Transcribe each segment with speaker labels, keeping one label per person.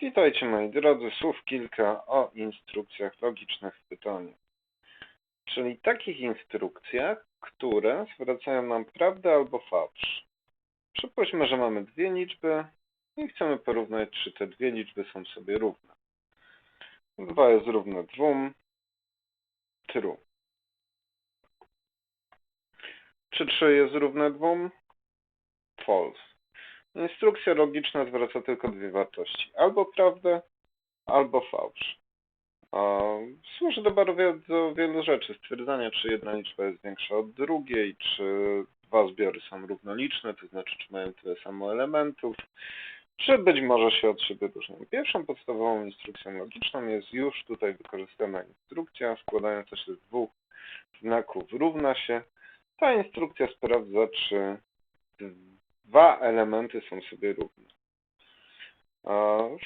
Speaker 1: Witajcie moi drodzy, słów kilka o instrukcjach logicznych w pytaniu. Czyli takich instrukcjach, które zwracają nam prawdę albo fałsz. Przypuśćmy, że mamy dwie liczby i chcemy porównać, czy te dwie liczby są sobie równe. 2 jest równe 2, true. Czy 3 jest równe 2? False. Instrukcja logiczna zwraca tylko dwie wartości. Albo prawdę, albo fałsz. Służy do bardzo wielu rzeczy. Stwierdzania, czy jedna liczba jest większa od drugiej, czy dwa zbiory są równoliczne, to znaczy, czy mają tyle samo elementów, czy być może się od siebie różnią. Pierwszą podstawową instrukcją logiczną jest już tutaj wykorzystana instrukcja składająca się z dwóch znaków równa się. Ta instrukcja sprawdza, czy dwa elementy są sobie równe.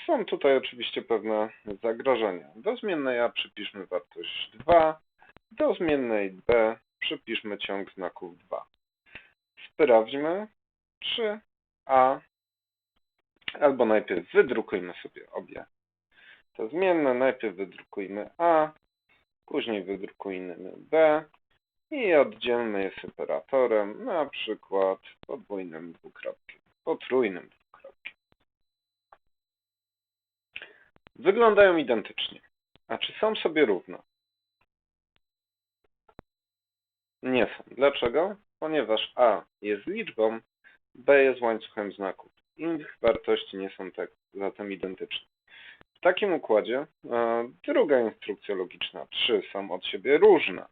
Speaker 1: Są tutaj oczywiście pewne zagrożenia. Do zmiennej a przypiszmy wartość 2, do zmiennej b przypiszmy ciąg znaków 2. Sprawdźmy, czy a, albo najpierw wydrukujmy sobie obie te zmienne, najpierw wydrukujmy a, później wydrukujmy b, i oddzielmy je separatorem, na przykład podwójnym dwukropkiem, potrójnym dwukropkiem. Wyglądają identycznie. A czy są sobie równe? Nie są. Dlaczego? Ponieważ A jest liczbą, B jest łańcuchem znaków. Ich wartości nie są tak zatem identyczne. W takim układzie e, druga instrukcja logiczna. Trzy są od siebie różne.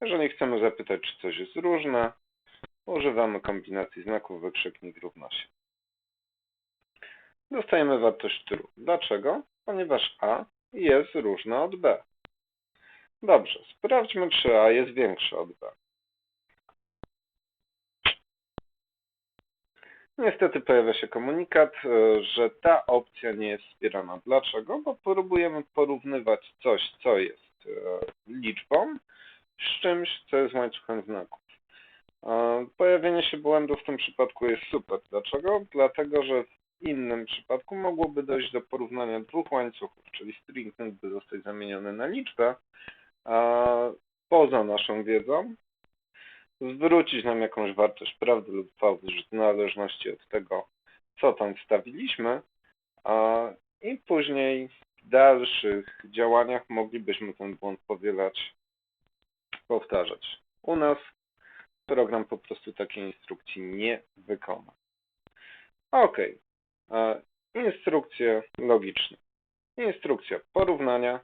Speaker 1: Jeżeli chcemy zapytać, czy coś jest różne, używamy kombinacji znaków wykrzyknik równa się. Dostajemy wartość true. Dlaczego? Ponieważ a jest różne od b. Dobrze, sprawdźmy, czy a jest większe od b. Niestety pojawia się komunikat, że ta opcja nie jest wspierana. Dlaczego? Bo próbujemy porównywać coś, co jest e, liczbą, z czymś, co jest łańcuchem znaków. Pojawienie się błędu w tym przypadku jest super. Dlaczego? Dlatego, że w innym przypadku mogłoby dojść do porównania dwóch łańcuchów, czyli string mógłby zostać zamieniony na liczbę, poza naszą wiedzą zwrócić nam jakąś wartość prawdy lub fałsz w zależności od tego, co tam wstawiliśmy, i później w dalszych działaniach moglibyśmy ten błąd powielać powtarzać. U nas program po prostu takiej instrukcji nie wykona. Ok. Instrukcje logiczne. Instrukcja porównania.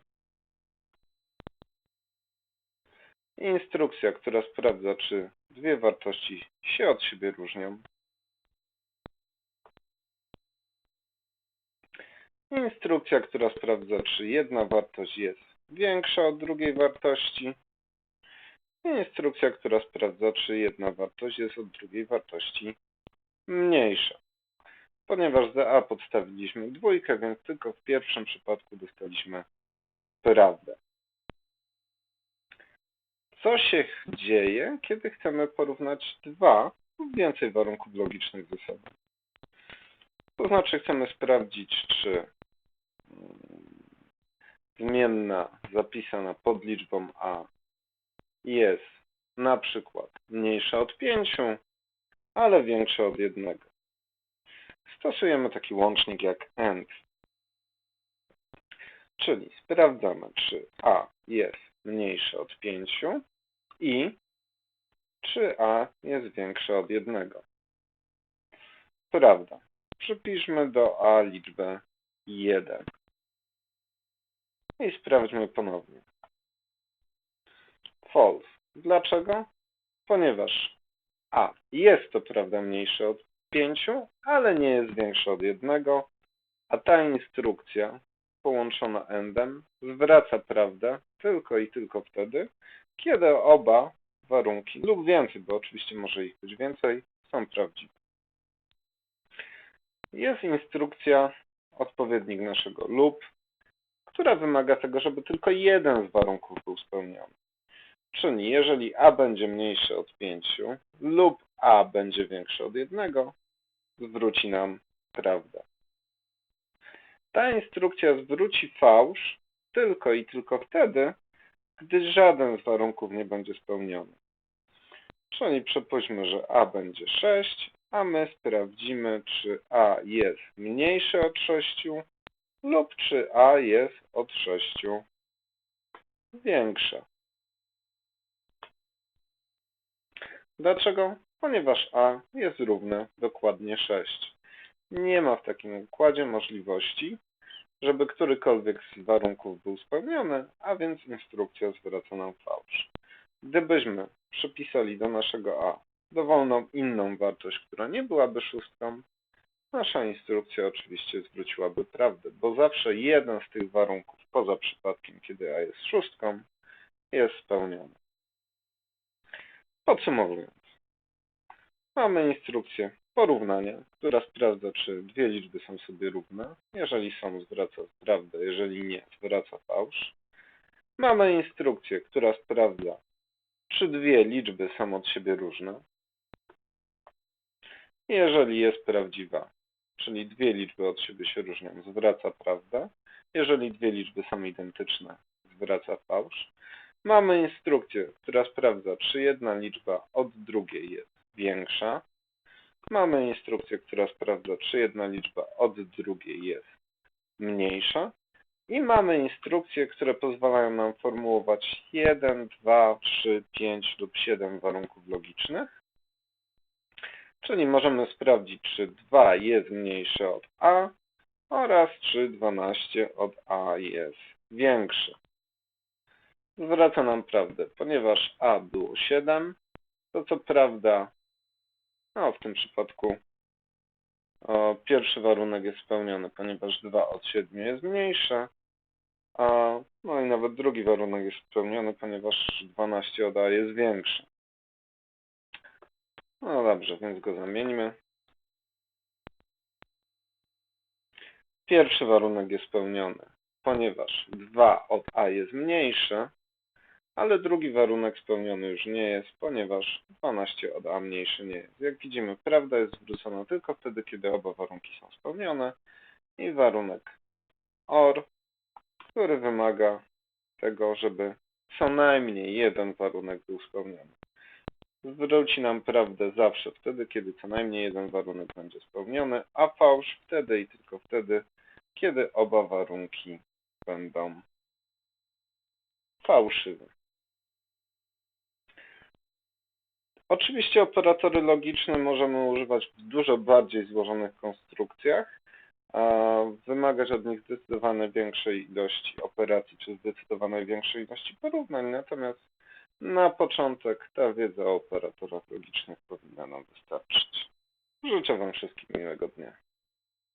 Speaker 1: Instrukcja, która sprawdza, czy dwie wartości się od siebie różnią. Instrukcja, która sprawdza, czy jedna wartość jest większa od drugiej wartości. Instrukcja, która sprawdza, czy jedna wartość jest od drugiej wartości mniejsza. Ponieważ za a podstawiliśmy dwójkę, więc tylko w pierwszym przypadku dostaliśmy prawdę. Co się dzieje, kiedy chcemy porównać dwa lub więcej warunków logicznych ze sobą? To znaczy chcemy sprawdzić, czy zmienna zapisana pod liczbą a jest na przykład mniejsza od 5, ale większa od 1. Stosujemy taki łącznik jak AND. Czyli sprawdzamy, czy A jest mniejsze od 5 i czy A jest większe od 1. Prawda. Przypiszmy do A liczbę 1. I sprawdźmy ponownie false. Dlaczego? Ponieważ a jest to prawda mniejsze od 5, ale nie jest większe od 1, a ta instrukcja połączona endem zwraca prawdę tylko i tylko wtedy, kiedy oba warunki lub więcej, bo oczywiście może ich być więcej, są prawdziwe. Jest instrukcja odpowiednik naszego lub, która wymaga tego, żeby tylko jeden z warunków był spełniony. Czyli jeżeli a będzie mniejsze od 5 lub a będzie większe od 1, zwróci nam prawdę. Ta instrukcja zwróci fałsz tylko i tylko wtedy, gdy żaden z warunków nie będzie spełniony. Czyli przypuśćmy, że a będzie 6, a my sprawdzimy, czy a jest mniejsze od 6 lub czy a jest od 6 większe. Dlaczego? Ponieważ a jest równe dokładnie 6. Nie ma w takim układzie możliwości, żeby którykolwiek z warunków był spełniony, a więc instrukcja zwraca nam fałsz. Gdybyśmy przypisali do naszego a dowolną inną wartość, która nie byłaby szóstką, nasza instrukcja oczywiście zwróciłaby prawdę, bo zawsze jeden z tych warunków, poza przypadkiem, kiedy a jest szóstką, jest spełniony. Podsumowując, mamy instrukcję porównania, która sprawdza, czy dwie liczby są sobie równe. Jeżeli są, zwraca prawdę, jeżeli nie, zwraca fałsz. Mamy instrukcję, która sprawdza, czy dwie liczby są od siebie różne. Jeżeli jest prawdziwa, czyli dwie liczby od siebie się różnią, zwraca prawdę. Jeżeli dwie liczby są identyczne, zwraca fałsz. Mamy instrukcję, która sprawdza, czy jedna liczba od drugiej jest większa. Mamy instrukcję, która sprawdza, czy jedna liczba od drugiej jest mniejsza. I mamy instrukcje, które pozwalają nam formułować 1, 2, 3, 5 lub 7 warunków logicznych. Czyli możemy sprawdzić, czy 2 jest mniejsze od a oraz czy 12 od a jest większe. Zwraca nam prawdę, ponieważ a było 7, to co prawda, no w tym przypadku o, pierwszy warunek jest spełniony, ponieważ 2 od 7 jest mniejsze, a no i nawet drugi warunek jest spełniony, ponieważ 12 od a jest większe. No dobrze, więc go zamieńmy. Pierwszy warunek jest spełniony, ponieważ 2 od a jest mniejsze, ale drugi warunek spełniony już nie jest, ponieważ 12 od a mniejsze nie jest. Jak widzimy, prawda jest zwrócona tylko wtedy, kiedy oba warunki są spełnione i warunek OR, który wymaga tego, żeby co najmniej jeden warunek był spełniony. Zwróci nam prawdę zawsze wtedy, kiedy co najmniej jeden warunek będzie spełniony, a fałsz wtedy i tylko wtedy, kiedy oba warunki będą fałszywe. Oczywiście operatory logiczne możemy używać w dużo bardziej złożonych konstrukcjach, wymagać od nich zdecydowanie większej ilości operacji, czy zdecydowanej większej ilości porównań, natomiast na początek ta wiedza o operatorach logicznych powinna nam wystarczyć. Życzę Wam wszystkim miłego dnia.